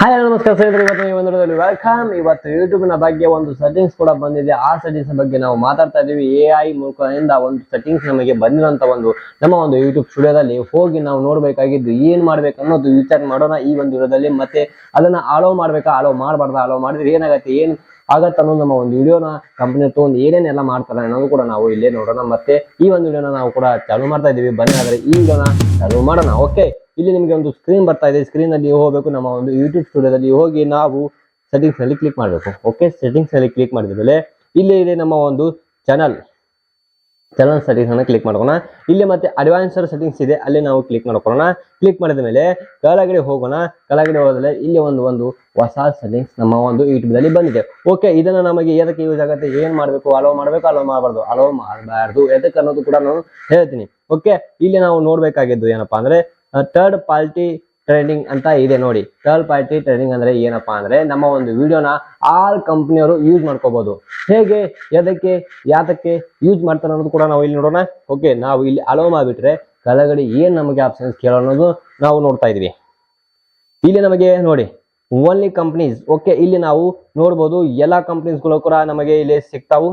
Hi ನಮಸ್ಕಾರ ಸ್ನೇಹಿತರೆ, ಇವತ್ತು ಈ ಒಂದು ವೆಲ್ಕಮ್ ಇವತ್ತು ಯೂಟ್ಯೂಬ್ನ ಬಗ್ಗೆ ಒಂದು ಸೆಟ್ಟಿಂಗ್ಸ್ ಕೂಡ ಬಂದಿದೆ. ಆ ಸೆಟ್ಟಿಂಗ್ಸ್ ಬಗ್ಗೆ ನಾವು ಮಾತಾಡ್ತಾ ಇದೀವಿ. ಎ ಐ ಮೂಲಕದಿಂದ ಒಂದು ಸೆಟ್ಟಿಂಗ್ಸ್ ನಮಗೆ ಬಂದಿರುವಂತ ಒಂದು ನಮ್ಮ ಒಂದು ಯೂಟ್ಯೂಬ್ ಸ್ಟುಡಿಯೋದಲ್ಲಿ ಹೋಗಿ ನಾವು ನೋಡಬೇಕಾಗಿದ್ದು ಏನ್ ಮಾಡ್ಬೇಕು ಅನ್ನೋದು ವಿಚಾರ ಮಾಡೋಣ ಈ ಒಂದು ವಿಡಿಯೋದಲ್ಲಿ. ಮತ್ತೆ ಅದನ್ನ ಅಲೋ ಮಾಡ್ಬೇಕಾ? ಅಲೋ ಮಾಡಬಾರ್ದ? ಅಲೋ ಮಾಡಿದ್ರೆ ಏನಾಗತ್ತೆ? ಏನ್ ಆಗತ್ತ ಅನ್ನೋದು ನಮ್ಮ ಒಂದು ವಿಡಿಯೋನ ಕಂಪನಿ ತಗೊಂಡು ಏನೇನೆಲ್ಲ ಮಾಡ್ತಾರೆ ಅನ್ನೋದು ಕೂಡ ನಾವು ಇಲ್ಲೇ ನೋಡೋಣ. ಮತ್ತೆ ಈ ಒಂದು ವಿಡಿಯೋನ ನಾವು ಕೂಡ ಚಾಲು ಮಾಡ್ತಾ ಇದೀವಿ ಬನ್ನಿ ಆದ್ರೆ ಈ ವಿಡಿಯೋನ ಚಾಲು ಮಾಡೋಣ. ಓಕೆ ಇಲ್ಲಿ ನಿಮಗೆ ಒಂದು ಸ್ಕ್ರೀನ್ ಬರ್ತಾ ಇದೆ. ಸ್ಕ್ರೀನ್ ಅಲ್ಲಿ ಹೋಗಬೇಕು. ನಮ್ಮ ಒಂದು ಯೂಟ್ಯೂಬ್ ಸ್ಟುಡಿಯೋದಲ್ಲಿ ಹೋಗಿ ನಾವು ಸೆಟ್ಟಿಂಗ್ಸ್ ಅಲ್ಲಿ ಕ್ಲಿಕ್ ಮಾಡಬೇಕು. ಓಕೆ ಸೆಟ್ಟಿಂಗ್ಸ್ ಅಲ್ಲಿ ಕ್ಲಿಕ್ ಮಾಡಿದ ಮೇಲೆ, ಇಲ್ಲಿ ಇದೆ ನಮ್ಮ ಒಂದು ಚಾನಲ್ ಚಾನಲ್ ಸೆಟ್ಟಿಂಗ್ಸ್ ಅನ್ನ ಕ್ಲಿಕ್ ಮಾಡ್ಕೋಣ ಇಲ್ಲಿ ಮತ್ತೆ ಅಡ್ವಾನ್ಸರ್ ಸೆಟ್ಟಿಂಗ್ಸ್ ಇದೆ, ಅಲ್ಲಿ ನಾವು ಕ್ಲಿಕ್ ಮಾಡ್ಕೊಳ್ಳೋಣ ಕ್ಲಿಕ್ ಮಾಡಿದ ಮೇಲೆ ಕೆಳಗಡೆ ಹೋಗೋಣ. ಕೆಳಗಡೆ ಹೋದ್ರೆ ಇಲ್ಲಿ ಒಂದು ಒಂದು ಹೊಸ ಸೆಟ್ಟಿಂಗ್ಸ್ ನಮ್ಮ ಒಂದು ಯೂಟ್ಯೂಬ್ ಅಲ್ಲಿ ಬಂದಿದೆ. ಓಕೆ ಇದನ್ನ ನಮಗೆ ಎದಕ್ಕೆ ಯೂಸ್ ಆಗುತ್ತೆ, ಏನು ಮಾಡಬೇಕು ಅಲೋ ಮಾಡಬೇಕು ಅಲೋ ಮಾಡಬಾರ್ದು? ಅಲೋ ಮಾಡಬಾರ್ದು. ಎದಕ್ಕೆ ಅನ್ನೋದು ಕೂಡ ನಾನು ಹೇಳ್ತೀನಿ. ಓಕೆ ಇಲ್ಲಿ ನಾವು ನೋಡಬೇಕಾಗಿದ್ದು ಏನಪ್ಪಾ ಅಂದ್ರೆ ಥರ್ಡ್ ಪಾರ್ಟಿ ಟ್ರೇಡಿಂಗ್ ಅಂತ ಇದೆ ನೋಡಿ. ಥರ್ಡ್ ಪಾರ್ಟಿ ಟ್ರೇಡಿಂಗ್ ಅಂದ್ರೆ ಏನಪ್ಪಾ ಅಂದ್ರೆ ನಮ್ಮ ಒಂದು ವಿಡಿಯೋನ ಆಲ್ ಕಂಪ್ನಿಯವರು ಯೂಸ್ ಮಾಡ್ಕೋಬಹುದು ಹೇಗೆ, ಎದಕ್ಕೆ, ಯಾತಕ್ಕೆ ಯೂಸ್ ಮಾಡ್ತಾರೆ ಅನ್ನೋದು ಕೂಡ ನಾವು ಇಲ್ಲಿ ನೋಡೋಣ. ಓಕೆ ನಾವು ಇಲ್ಲಿ ಅಲೋ ಮಾಡಿಬಿಟ್ರೆ ಕೆಳಗಡೆ ಏನ್ ನಮಗೆ ಆಪ್ಷನ್ಸ್ ಕೇಳೋ ಅನ್ನೋದು ನಾವು ನೋಡ್ತಾ ಇದೀವಿ ಇಲ್ಲಿ ನಮಗೆ ನೋಡಿ ಓನ್ಲಿ ಕಂಪ್ನೀಸ್ ಓಕೆ ಇಲ್ಲಿ ನಾವು ನೋಡ್ಬೋದು ಎಲ್ಲ ಕಂಪ್ನೀಸ್ಗಳು ಕೂಡ ನಮಗೆ ಇಲ್ಲಿ ಸಿಗ್ತಾವು.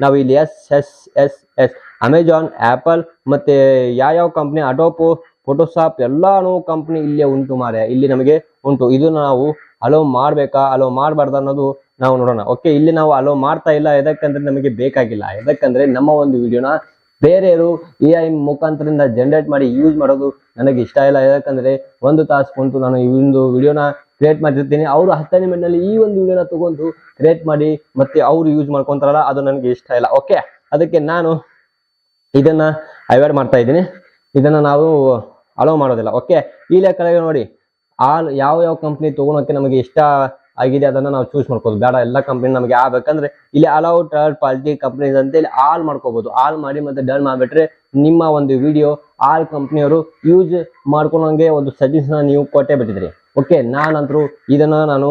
ನಾವು ಇಲ್ಲಿ S S S S Amazon Apple ಮತ್ತೆ ಯಾವ್ಯಾವ ಕಂಪ್ನಿ ಅಡೋಪೋ ಫೋಟೋಶಾಪ್ ಎಲ್ಲಾನು ಕಂಪ್ನಿ ಇಲ್ಲೇ ಉಂಟು ಮಾರೆ ಇಲ್ಲಿ ನಮಗೆ ಉಂಟು. ಇದು ನಾವು ಅಲೋ ಮಾಡ್ಬೇಕಾ? ಅಲೋ ಮಾಡಬಾರ್ದು ಅನ್ನೋದು ನಾವು ನೋಡೋಣ. ಓಕೆ ಇಲ್ಲಿ ನಾವು ಅಲೋ ಮಾಡ್ತಾ ಇಲ್ಲ. ಯಾಕಂದ್ರೆ ನಮಗೆ ಬೇಕಾಗಿಲ್ಲ. ಯಾಕಂದ್ರೆ ನಮ್ಮ ಒಂದು ವಿಡಿಯೋನ ಬೇರೆಯವರು ಎ ಐ ಮುಖಾಂತರದಿಂದ ಜನರೇಟ್ ಮಾಡಿ ಯೂಸ್ ಮಾಡೋದು ನನಗೆ ಇಷ್ಟ ಇಲ್ಲ. ಯಾಕಂದ್ರೆ ಒಂದು ತಾಸು ಕುಂತು ನಾನು ಈ ಒಂದು ವಿಡಿಯೋನ ಕ್ರಿಯೇಟ್ ಮಾಡಿರ್ತೀನಿ ಅವರು ಹತ್ತನೇ ಮಿನಿಟ್ನಲ್ಲಿ ಈ ಒಂದು ವಿಡಿಯೋನ ತಗೊಂಡು ಕ್ರಿಯೇಟ್ ಮಾಡಿ ಮತ್ತೆ ಅವರು ಯೂಸ್ ಮಾಡ್ಕೊಂತಾರಲ್ಲ, ಅದು ನನಗೆ ಇಷ್ಟ ಇಲ್ಲ. ಓಕೆ ಅದಕ್ಕೆ ನಾನು ಇದನ್ನ ಅವಾಯ್ಡ್ ಮಾಡ್ತಾ ಇದ್ದೀನಿ. ಇದನ್ನ ನಾವು ಅಲೋ ಮಾಡೋದಿಲ್ಲ. ಓಕೆ ಈ ಲೆಕ್ಕದಾಗ ನೋಡಿ, ಆಲ್ ಯಾವ ಯಾವ ಕಂಪ್ನಿ ತಗೊಳಕ್ಕೆ ನಮಗೆ ಇಷ್ಟ ಆಗಿದೆ ಅದನ್ನ ನಾವು ಚೂಸ್ ಮಾಡ್ಕೋದು ಬೇಡ, ಎಲ್ಲ ಕಂಪ್ನಿ ನಮಗೆ ಆಗ್ಬೇಕಂದ್ರೆ ಇಲ್ಲಿ ಅಲೌ ಥರ್ಡ್ ಪಾರ್ಟಿ ಕಂಪ್ನೀಸ್ ಅಂತ ಇಲ್ಲಿ ಆಲ್ ಮಾಡ್ಕೋಬಹುದು ಆಲ್ ಮಾಡಿ ಮತ್ತೆ ಡನ್ ಮಾಡಿಬಿಟ್ರೆ ನಿಮ್ಮ ಒಂದು ವಿಡಿಯೋ ಆಲ್ ಕಂಪ್ನಿಯವರು ಯೂಸ್ ಮಾಡ್ಕೊಳಂಗೆ ಒಂದು ಸಜೆಷನ್ ನೀವು ಕೊಟ್ಟೇ ಬಿಟ್ಟಿದ್ರಿ. ಓಕೆ ನಾನಂತರೂ ಇದನ್ನ ನಾನು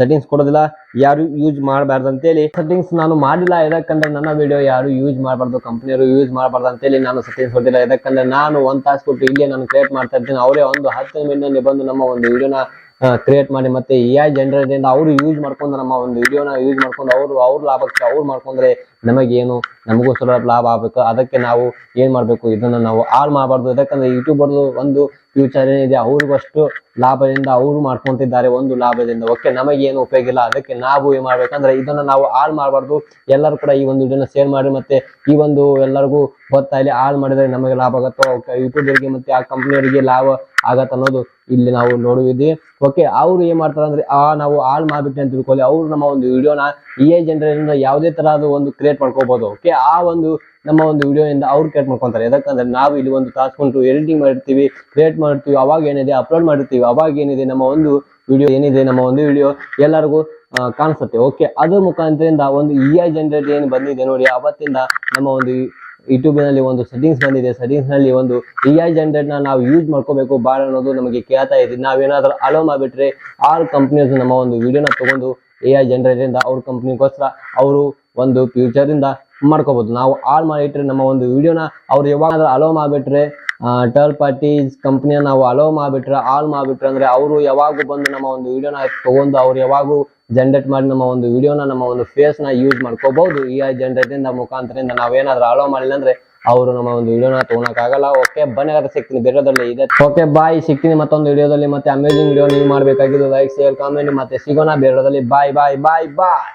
ಸೆಟ್ಟಿಂಗ್ಸ್ ಕೊಡೋದಿಲ್ಲ, ಯಾರು ಯೂಸ್ ಮಾಡಬಾರ್ದು ಅಂತೇಳಿ ಸೆಟ್ಟಿಂಗ್ಸ್ ನಾನು ಮಾಡಿಲ್ಲ. ಯಾಕಂದ್ರೆ ನನ್ನ ವಿಡಿಯೋ ಯಾರು ಯೂಸ್ ಮಾಡಬಾರ್ದು ಕಂಪ್ನಿಯವರು ಯೂಸ್ ಮಾಡಬಾರ್ದು ಅಂತೇಳಿ ನಾನು ಸೆಟ್ಟಿಂಗ್ಸ್ ಕೊಟ್ಟಿಲ್ಲ. ಯಾಕಂದ್ರೆ ನಾನು ಒಂದ್ ತಾಸು ಕೊಟ್ಟು ಇಲ್ಲೇ ನಾನು ಕ್ರಿಯೇಟ್ ಮಾಡ್ತಾ ಇರ್ತೀನಿ. ಅವರೇ ಒಂದು ಹತ್ತು ಮಿನಿಟ್ ಬಂದು ನಮ್ಮ ಒಂದು ವಿಡಿಯೋನ ಕ್ರಿಯೇಟ್ ಮಾಡಿ ಮತ್ತೆ ಎ ಐ ಜನರೇಟ್ ಅವರು ಯೂಸ್ ಮಾಡ್ಕೊಂಡು ನಮ್ಮ ಒಂದು ವಿಡಿಯೋನ ಯೂಸ್ ಮಾಡ್ಕೊಂಡು ಅವರು, ಅವ್ರ ಲಾಭಕ್ಕೆ ಅವ್ರು ಮಾಡ್ಕೊಂಡ್ರೆ ನಮಗೇನು ನಮಗೂ ಸ್ವಲ್ಪ ಲಾಭ ಆಗ್ಬೇಕು. ಅದಕ್ಕೆ ನಾವು ಏನು ಮಾಡಬೇಕು? ಇದನ್ನ ನಾವು ಆಲ್ ಮಾಡಬಾರ್ದು. ಯಾಕಂದ್ರೆ ಯೂಟ್ಯೂಬರ್ದು ಒಂದು ಫ್ಯೂಚರ್ ಏನಿದೆ, ಅವ್ರಿಗಷ್ಟು ಲಾಭದಿಂದ ಅವರು ಮಾಡ್ಕೊತಿದ್ದಾರೆ ಒಂದು ಲಾಭದಿಂದ. ಓಕೆ ನಮಗೇನು ಉಪಯೋಗ ಇಲ್ಲ. ಅದಕ್ಕೆ ನಾವು ಏನು ಮಾಡ್ಬೇಕಂದ್ರೆ ಇದನ್ನ ನಾವು ಆಲ್ ಮಾಡಬಾರ್ದು. ಎಲ್ಲರೂ ಕೂಡ ಈ ಒಂದು ವಿಡಿಯೋನ ಶೇರ್ ಮಾಡಿ ಮತ್ತೆ ಈ ಒಂದು ಎಲ್ಲರಿಗೂ ಗೊತ್ತಾಗಲಿ ಆಲ್ ಮಾಡಿದ್ರೆ ನಮಗೆ ಲಾಭ ಆಗುತ್ತೋ? ಯೂಟ್ಯೂಬರ್ಗೆ ಮತ್ತೆ ಆ ಕಂಪ್ನಿಯವರಿಗೆ ಲಾಭ ಆಗತ್ತ ಅನ್ನೋದು ಇಲ್ಲಿ ನಾವು ನೋಡುವಿದ್ವಿ. ಓಕೆ ಅವ್ರು ಏನ್ ಮಾಡ್ತಾರೆ ಅಂದ್ರೆ, ಆ, ನಾವು ಆಲ್ ಮಾಡ್ಬಿಟ್ಟೆ ಅಂತ ತಿಳ್ಕೊಳ್ಳಿ. ಅವ್ರು ನಮ್ಮ ಒಂದು ವಿಡಿಯೋನ ಇ ಐ ಜನರೇಷನ್ ಯಾವುದೇ ತರಹದ ಒಂದು ಕ್ರಿಯೇಟ್ ಮಾಡ್ಕೋಬಹುದು ಓಕೆ ಆ ಒಂದು ನಮ್ಮ ಒಂದು ವಿಡಿಯೋ ಇಂದ ಅವ್ರು ಕ್ರಿಯೇಟ್ ಮಾಡ್ಕೊಂತಾರೆ. ಯಾಕಂದ್ರೆ ನಾವು ಇಲ್ಲಿ ಒಂದು ತಾಸ್ಕೊಂಡು ಎಡಿಟಿಂಗ್ ಮಾಡಿರ್ತೀವಿ ಕ್ರಿಯೇಟ್ ಮಾಡಿರ್ತೀವಿ, ಅವಾಗ ಏನಿದೆ ಅಪ್ಲೋಡ್ ಮಾಡಿರ್ತೀವಿ, ಅವಾಗ ಏನಿದೆ, ನಮ್ಮ ಒಂದು ವಿಡಿಯೋ ಏನಿದೆ, ನಮ್ಮ ಒಂದು ವಿಡಿಯೋ ಎಲ್ಲರಿಗೂ ಕಾಣಿಸುತ್ತೆ. ಓಕೆ ಅದ್ರ ಮುಖಾಂತರಿಂದ ಒಂದು ಇ ಐ ಜನರೇಟ್ ಏನು ಬಂದಿದೆ ನೋಡಿ, ಅವತ್ತಿಂದ ನಮ್ಮ ಒಂದು ಯೂಟ್ಯೂಬ್ನಲ್ಲಿ ಒಂದು ಸೆಟ್ಟಿಂಗ್ಸ್ ಬಂದಿದೆ. ಸೆಟ್ಟಿಂಗ್ಸ್ನಲ್ಲಿ ಒಂದು ಎ ಐ ನ ನಾವು ಯೂಸ್ ಮಾಡ್ಕೋಬೇಕು ಬಾಳ ಅನ್ನೋದು ನಮಗೆ ಕೇಳ್ತಾ ಇದ್ದೀವಿ ನಾವೇನಾದರೂ ಅಲೋ ಮಾಡಿಬಿಟ್ರೆ ಆಲ್ ಕಂಪ್ನೀಸ್ ನಮ್ಮ ಒಂದು ವಿಡಿಯೋನ ತಗೊಂಡು ಎ ಐ ಇಂದ ಅವ್ರ ಕಂಪ್ನಿಗೋಸ್ಕರ ಅವರು ಒಂದು ಫ್ಯೂಚರ್ ಇಂದ ಮಾಡ್ಕೋಬಹುದು ನಾವು ಆಲ್ ಮಾಡಿಟ್ರೆ ನಮ್ಮ ಒಂದು ವಿಡಿಯೋನ ಅವ್ರು ಯಾವಾಗ ಅಲೋ ಮಾಡ್ಬಿಟ್ರೆ ಥರ್ಡ್ ಪಾರ್ಟೀಸ್ ಕಂಪ್ನಿಯ ನಾವು ಅಲೋ ಮಾಡ್ಬಿಟ್ರೆ ಆಲ್ ಮಾಡ್ಬಿಟ್ರೆ ಅಂದ್ರೆ ಅವರು ಯಾವಾಗೂ ಬಂದು ನಮ್ಮ ಒಂದು ವಿಡಿಯೋನ ತಗೊಂಡು ಅವ್ರು ಯಾವಾಗೂ ಜನರೇಟ್ ಮಾಡಿ ನಮ್ಮ ಒಂದು ವಿಡಿಯೋನ ನಮ್ಮ ಒಂದು ಫೇಸ್ನ ಯೂಸ್ ಮಾಡ್ಕೋಬಹುದು ಈ ಐ ಇಂದ ಮುಖಾಂತರದಿಂದ ನಾವೇನಾದ್ರೂ ಅಲೋ ಮಾಡಿಲ್ಲ ಅಂದ್ರೆ ಅವರು ನಮ್ಮ ಒಂದು ವಿಡಿಯೋನ ತಗೋಣಕ್ ಆಗಲ್ಲ ಓಕೆ ಬನ್ನಿ ಸಿಗ್ತೀನಿ ಬೇರೆದಲ್ಲಿ ಇದೆ. ಓಕೆ ಬಾಯ್ ಸಿಗ್ತೀನಿ ಮತ್ತೊಂದು ವಿಡಿಯೋದಲ್ಲಿ ಮತ್ತೆ ಅಮೇಜಿಂಗ್ ವಿಡಿಯೋ ನೀವು ಮಾಡಬೇಕಾಗಿದ್ದು ಲೈಕ್ ಶೇರ್ ಕಾಮೆಂಟ್ ಮತ್ತೆ ಸಿಗೋಣ ಬೇರೆದಲ್ಲಿ ಬಾಯ್ ಬಾಯ್ ಬಾಯ್ ಬಾಯ್